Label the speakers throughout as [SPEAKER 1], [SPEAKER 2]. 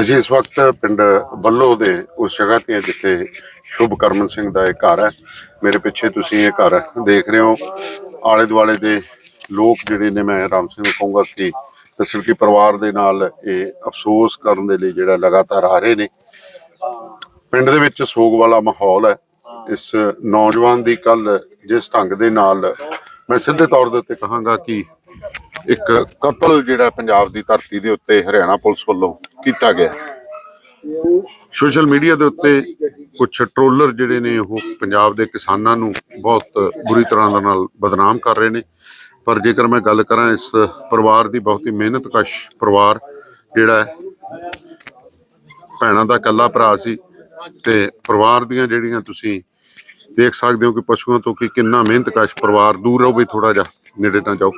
[SPEAKER 1] ਅਸੀਂ ਇਸ ਵਕਤ ਪਿੰਡ ਬੱਲੋ ਦੇ ਉਸ ਜਗ੍ਹਾ ਤੇ ਜਿੱਥੇ ਸ਼ੁਭ ਕਰਮਨ ਸਿੰਘ ਦਾ ਇਹ ਘਰ ਹੈ। ਮੇਰੇ ਪਿੱਛੇ ਤੁਸੀਂ ਇਹ ਘਰ ਦੇਖ ਰਹੇ ਹੋ। ਆਲੇ ਦੁਆਲੇ ਦੇ ਲੋਕ ਜਿਹੜੇ ਨੇ, ਮੈਂ ਰਾਮ ਸਿੰਘ ਨੂੰ ਕਹੂੰਗਾ ਕਿ ਦਰਅਸਲ ਕਿ ਪਰਿਵਾਰ ਦੇ ਨਾਲ ਇਹ ਅਫਸੋਸ ਕਰਨ ਦੇ ਲਈ ਜਿਹੜਾ ਲਗਾਤਾਰ ਆ ਰਹੇ ਨੇ। ਪਿੰਡ ਦੇ ਵਿੱਚ ਸੋਗ ਵਾਲਾ ਮਾਹੌਲ ਹੈ। ਇਸ ਨੌਜਵਾਨ ਦੀ ਕੱਲ ਜਿਸ ਢੰਗ ਦੇ ਨਾਲ ਮੈਂ ਸਿੱਧੇ ਤੌਰ ਦੇ ਉੱਤੇ ਕਹਾਂਗਾ ਕਿ ਇੱਕ ਕਤਲ ਜਿਹੜਾ ਪੰਜਾਬ ਦੀ ਧਰਤੀ ਦੇ ਉੱਤੇ ਹਰਿਆਣਾ ਪੁਲਿਸ ਵੱਲੋਂ ਕੀਤਾ ਗਿਆ। ਸੋਸ਼ਲ ਮੀਡੀਆ ਦੇ ਉੱਤੇ ਕੁਝ ਟ੍ਰੋਲਰ ਜਿਹੜੇ ਨੇ, ਉਹ ਪੰਜਾਬ ਦੇ ਕਿਸਾਨਾਂ ਨੂੰ ਬਹੁਤ ਬੁਰੀ ਤਰ੍ਹਾਂ ਦੇ ਨਾਲ ਬਦਨਾਮ ਕਰ ਰਹੇ ਨੇ। ਪਰ ਜੇਕਰ ਮੈਂ ਗੱਲ ਕਰਾਂ ਇਸ ਪਰਿਵਾਰ ਦੀ ਬਹੁਤ ਹੀ ਮਿਹਨਤਕਸ਼ ਪਰਿਵਾਰ ਜਿਹੜਾ ਹੈ, ਭੈਣਾਂ ਦਾ ਇਕੱਲਾ ਭਰਾ ਸੀ ਤੇ ਪਰਿਵਾਰ ਦੀਆਂ ਜਿਹੜੀਆਂ ਤੁਸੀਂ ਦੇਖ ਸਕਦੇ ਹੋ ਕਿ ਪਸ਼ੂਆਂ ਤੋਂ ਕਿ ਕਿੰਨਾ ਮਿਹਨਤਕਸ਼ ਪਰਿਵਾਰ ਦੂਰ ਰਹੋ ਵੀ ਥੋੜਾ ਜਿਹਾ ਨੇੜੇ ਨਾ ਜਾਓ।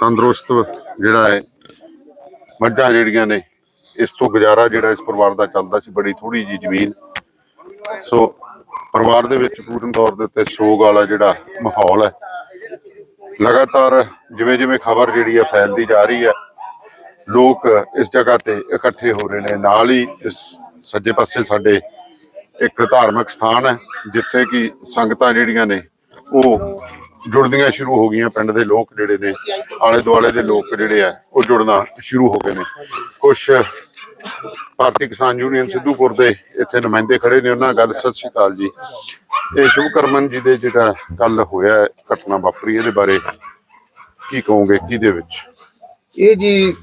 [SPEAKER 1] ਤੰਦਰੁਸਤ ਜਿਹੜਾ ਹੈ, ਮੱਝਾਂ ਜਿਹੜੀਆਂ ਨੇ, ਇਸ ਤੋਂ ਗੁਜ਼ਾਰਾ ਜਿਹੜਾ ਇਸ ਪਰਿਵਾਰ ਦਾ ਚੱਲਦਾ ਸੀ, ਬੜੀ ਥੋੜੀ ਜੀ ਜ਼ਮੀਨ। ਸੋ ਪਰਿਵਾਰ ਦੇ ਵਿੱਚ ਪੂਰਨ ਤੌਰ ਦੇ ਉੱਤੇ ਸੋਗ ਵਾਲਾ ਜਿਹੜਾ ਮਾਹੌਲ ਹੈ। ਲਗਾਤਾਰ ਜਿਵੇਂ ਜਿਵੇਂ ਖਬਰ ਜਿਹੜੀ ਹੈ ਫੈਲਦੀ ਜਾ ਰਹੀ ਹੈ, ਲੋਕ ਇਸ ਜਗ੍ਹਾ ਤੇ ਇਕੱਠੇ ਹੋ ਰਹੇ ਨੇ। ਨਾਲ ਹੀ ਇਸ ਸੱਜੇ ਪਾਸੇ ਸਾਡੇ ਇੱਕ ਧਾਰਮਿਕ ਸਥਾਨ ਹੈ, ਜਿੱਥੇ ਕਿ ਸੰਗਤਾਂ ਜਿਹੜੀਆਂ ਨੇ, ਉਹ ਜੁੜਦੀਆਂ ਸ਼ੁਰੂ ਹੋ ਗਈਆਂ ਪਿੰਡ ਦੇ ਲੋਕ ਜਿਹੜੇ ਨੇ, ਆਲੇ ਦੁਆਲੇ ਦੇ ਲੋਕ ਜਿਹੜੇ ਆ, ਉਹ ਜੁੜਨਾ ਸ਼ੁਰੂ ਹੋ ਗਏ ਨੇ। ਕੁਝ ਭਾਰਤੀ ਕਿਸਾਨ ਯੂਨੀਅਨ ਸਿੱਧੂਪੁਰ ਦੇ ਇੱਥੇ ਨੁਮਾਇੰਦੇ ਖੜੇ ਨੇ, ਉਹਨਾਂ ਗੱਲ ਸਤਿ ਸ਼੍ਰੀ ਅਕਾਲ ਜੀ। ਇਹ ਸ਼ੁਭਕਰਮਨ ਜੀ ਦੇ ਜਿਹੜਾ ਕੱਲ ਹੋਇਆ ਘਟਨਾ ਵਾਪਰੀ, ਇਹਦੇ ਬਾਰੇ ਕੀ ਕਹੋਗੇ, ਕਿਹਦੇ ਵਿੱਚ?
[SPEAKER 2] ਇਹ ਜੀ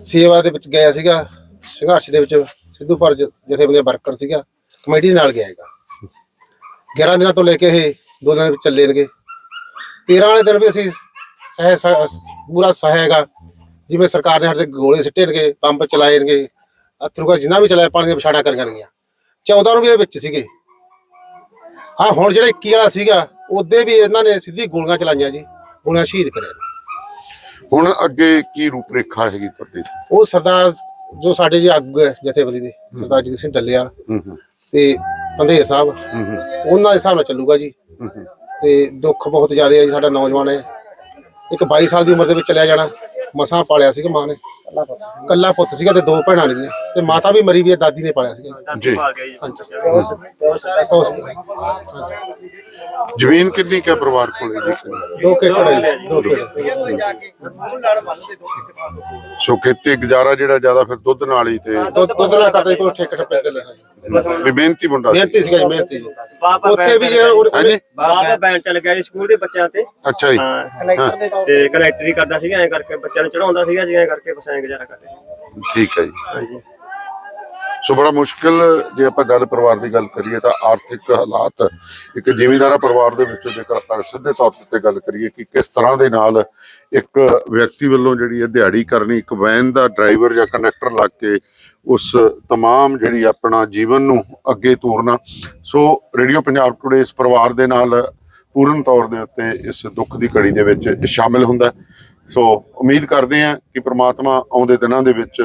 [SPEAKER 2] ਸੇਵਾ ਦੇ ਵਿੱਚ ਗਿਆ ਸੀਗਾ, ਸੰਘਰਸ਼ ਦੇ ਵਿੱਚ ਸਿੱਧੂਪੁਰ ਜ- ਜਥੇਬੰਦੀਆਂ ਵਰਕਰ ਸੀਗਾ, ਕਮੇਟੀ ਨਾਲ ਗਿਆ ਹੈਗਾ। 11 ਦਿਨਾਂ ਤੋਂ ਲੈ ਕੇ ਇਹ ਦੋ ਦਿਨਾਂ ਦੇ ਵਿੱਚ ਚੱਲੇ ਨੇਗੇ। 13 ਵਾਲੇ ਦਿਨ ਵੀ ਅਸੀਂ ਸਹਿ ਪੂਰਾ ਸਹਾਇਗਾ ਜਿਵੇਂ ਸਰਕਾਰ ਨੇ ਸਾਡੇ ਤੇ ਗੋਲੇ ਸਿੱਟੇ ਨੇਗੇ ਪੰਪ ਚਲਾਏ ਨੇਗੇ ਅਥਰੂ ਦਾ ਜਿੰਨਾ ਵੀ ਚਲਾਇਆ ਪਾਣੀ ਦੀਆਂ ਪਛਾੜਾਂ ਕਰੀਆਂ ਨੇਗੀਆਂ 14 ਨੂੰ ਵੀ ਇਹ ਵਿੱਚ ਸੀਗੇ। ਹਾਂ ਹੁਣ ਜਿਹੜਾ 21 ਵਾਲਾ ਸੀਗਾ ਉਹਦੇ ਵੀ ਇਹਨਾਂ ਨੇ ਸਿੱਧੀ ਗੋਲੀਆਂ ਚਲਾਈਆਂ ਜੀ। ਗੋਲੀਆਂ ਸ਼ਹੀਦ ਕਰੇ ਨੇ।
[SPEAKER 1] ਹੁਣ ਅੱਗੇ ਕੀ ਰੂਪਰੇਖਾ ਹੈਗੀ ਤੁਹਾਡੀ?
[SPEAKER 2] ਉਹ ਸਰਦਾਰ ਜੋ ਸਾਡੇ ਜੀ ਆਗੂ ਹੈ ਜਥੇਬੰਦੀ ਦੇ ਸਰਦਾਰ ਜਗਤ ਸਿੰਘ ਡੱਲੇਵਾਲ ਤੇ ਪੰਧੇਰ ਸਾਹਿਬ ਉਹਨਾਂ ਦੇ ਹਿਸਾਬ ਨਾਲ ਚੱਲੂਗਾ ਜੀ। ਤੇ ਦੁੱਖ ਬਹੁਤ ਜ਼ਿਆਦਾ ਹੈ ਜੀ ਸਾਡਾ ਨੌਜਵਾਨ ਹੈ। ਇੱਕ 22 ਸਾਲ ਦੀ ਉਮਰ ਦੇ ਵਿੱਚ ਚਲਿਆ ਜਾਣਾ ਮਸਾਂ ਪਾਲਿਆ ਸੀਗਾ ਮਾਂ ਨੇ। ਕੱਲਾ ਪੁੱਤ ਸੀਗਾ ਤੇ ਦੋ ਭੈਣਾਂ ਨੇ। ਤੇ ਮਾਤਾ ਵੀ ਮਰੀ ਵੀ ਹੈ ਦਾਦੀ ਨੇ ਪਾਲਿਆ ਸੀਗਾ।
[SPEAKER 1] ਜੀ।
[SPEAKER 2] ਹਾਂਜੀ।
[SPEAKER 1] ਜ਼ਮੀਨ ਕਿੰਨੀ ਕੁ ਪਰਿਵਾਰ ਕੋਲੇ ਜੀ?
[SPEAKER 2] ਦੋ ਏਕੜ ਹੈ ਜੀ, ਦੋ ਏਕੜ।
[SPEAKER 1] ਸੋ ਖੇਤੀ ਗੁਜ਼ਾਰਾ ਜਿਹੜਾ ਜ਼ਿਆਦਾ ਫਿਰ ਦੁੱਧ ਨਾਲ ਹੀ ਤੇ
[SPEAKER 2] ਦੋ ਦੋ ਦਿਨਾਂ ਕਰਦੇ ਕੋਈ ਠੇਕੇ ਠੱਪੇ ਤੇ ਲੈ
[SPEAKER 1] ਵੀ ਮਿਹਨਤੀ ਮੁੰਡਾ ਸੀ।
[SPEAKER 2] ਮਿਹਨਤੀ ਸੀਗਾ ਜੀ ਮਿਹਨਤੀ ਜੀ ਉੱਥੇ ਵੀ ਜੇ ਉਹ-
[SPEAKER 1] ਹਾਂਜੀ।
[SPEAKER 3] ਬਾਪ ਬੈਂਕ ਚੱਲ ਗਿਆ ਜੀ ਸਕੂਲ ਦੇ ਬੱਚਿਆਂ ਤੇ।
[SPEAKER 1] ਅੱਛਾ ਜੀ।
[SPEAKER 3] ਹਾਂ। ਤੇ ਕਨੈਕਟਰੀ ਕਰਦਾ ਸੀਗਾ ਐਂ ਕਰਕੇ ਬੱਚਿਆਂ ਨੂੰ ਚੜਾਉਂਦਾ ਸੀਗਾ ਜੀ ਐਂ ਕਰਕੇ ਬਸ ਐਂ ਗੁਜ਼ਾਰਾ ਕਰਦੇ।
[SPEAKER 1] ਠੀਕ ਹੈ ਜੀ।
[SPEAKER 3] ਹਾਂਜੀ।
[SPEAKER 1] ਸੋ ਬੜਾ ਮੁਸ਼ਕਿਲ ਜੇ ਆਪਾਂ ਗੱਲ ਪਰਿਵਾਰ ਦੀ ਗੱਲ ਕਰੀਏ ਤਾਂ ਆਰਥਿਕ ਹਾਲਾਤ ਇੱਕ ਜ਼ਿਮੀਂਦਾਰਾ ਪਰਿਵਾਰ ਦੇ ਵਿੱਚੋਂ ਜੇਕਰ ਆਪਾਂ ਸਿੱਧੇ ਤੌਰ ਤੇ ਗੱਲ ਕਰੀਏ ਕਿ ਕਿਸ ਤਰ੍ਹਾਂ ਦੇ ਨਾਲ ਇੱਕ ਵਿਅਕਤੀ ਵੱਲੋਂ ਜਿਹੜੀ ਹੈ ਦਿਹਾੜੀ ਕਰਨੀ ਇੱਕ ਵੈਨ ਦਾ ਡਰਾਈਵਰ ਜਾਂ ਕੰਡਕਟਰ ਲੱਗ ਕੇ ਉਸ तमाम ਜਿਹੜੀ ਆਪਣਾ ਜੀਵਨ ਨੂੰ ਅੱਗੇ ਤੋਰਨਾ ਸੋ ਰੇਡੀਓ ਪੰਜਾਬ ਟੁਡੇ ਇਸ ਪਰਿਵਾਰ ਦੇ ਨਾਲ ਪੂਰਨ ਤੌਰ ਦੇ ਉੱਤੇ ਇਸ ਦੁੱਖ ਦੀ ਘੜੀ ਦੇ ਵਿੱਚ ਸ਼ਾਮਿਲ ਹੁੰਦਾ ਹੈ। ਸੋ ਉਮੀਦ ਕਰਦੇ ਹਾਂ ਕਿ ਪ੍ਰਮਾਤਮਾ ਆਉਂਦੇ ਦਿਨਾਂ ਦੇ ਵਿੱਚ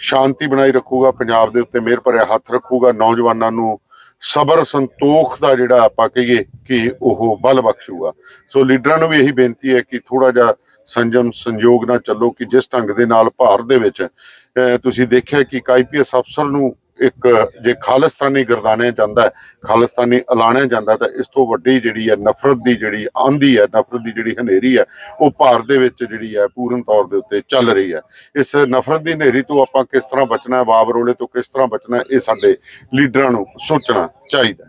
[SPEAKER 1] ਸ਼ਾਂਤੀ ਬਣਾਈ ਰੱਖੂਗਾ ਪੰਜਾਬ ਦੇ ਉੱਤੇ ਮਿਹਰ ਭਰਿਆ ਹੱਥ ਰੱਖੂਗਾ ਨੌਜਵਾਨਾਂ ਨੂੰ ਸਬਰ ਸੰਤੋਖ ਦਾ ਜਿਹੜਾ ਆਪਾਂ ਕਹੀਏ ਕਿ ਉਹ ਬਲ ਬਖਸ਼ੂਗਾ। ਸੋ ਲੀਡਰਾਂ ਨੂੰ ਵੀ ਇਹੀ ਬੇਨਤੀ ਹੈ ਕਿ ਥੋੜਾ ਜਿਹਾ ਸੰਜਮ ਸੰਯੋਗ ਨਾਲ ਚੱਲੋ ਕਿ ਜਿਸ ਢੰਗ ਦੇ ਨਾਲ ਭਾਰਤ ਦੇ ਵਿੱਚ ਅਹ, ਤੁਸੀਂ ਦੇਖਿਆ ਕਿ ਇੱਕ ਆਈਪੀਐਸ ਅਫਸਰ ਨੂੰ ਇੱਕ ਜੇ ਖਾਲਿਸਤਾਨੀ ਗਰਦਾਨਿਆ ਜਾਂਦਾ ਹੈ, ਖਾਲਿਸਤਾਨੀ ਐਲਾਨਿਆ ਜਾਂਦਾ ਤਾਂ ਇਸ ਤੋਂ ਵੱਡੀ ਜਿਹੜੀ ਹੈ ਨਫ਼ਰਤ ਦੀ ਜਿਹੜੀ ਆਂਦੀ ਹੈ, ਨਫ਼ਰਤ ਦੀ ਜਿਹੜੀ ਹਨੇਰੀ ਹੈ, ਉਹ ਭਾਰਤ ਦੇ ਵਿੱਚ ਜਿਹੜੀ ਹੈ ਪੂਰਨ ਤੌਰ ਦੇ ਉੱਤੇ ਚੱਲ ਰਹੀ ਹੈ। ਇਸ ਨਫ਼ਰਤ ਦੀ ਹਨੇਰੀ ਤੋਂ ਆਪਾਂ ਕਿਸ ਤਰ੍ਹਾਂ ਬਚਣਾ ਹੈ ਬਾਬਰੋਲੇ ਤੋਂ ਕਿਸ ਤਰ੍ਹਾਂ ਬਚਣਾ ਇਹ ਸਾਡੇ ਲੀਡਰਾਂ ਨੂੰ ਸੋਚਣਾ ਚਾਹੀਦਾ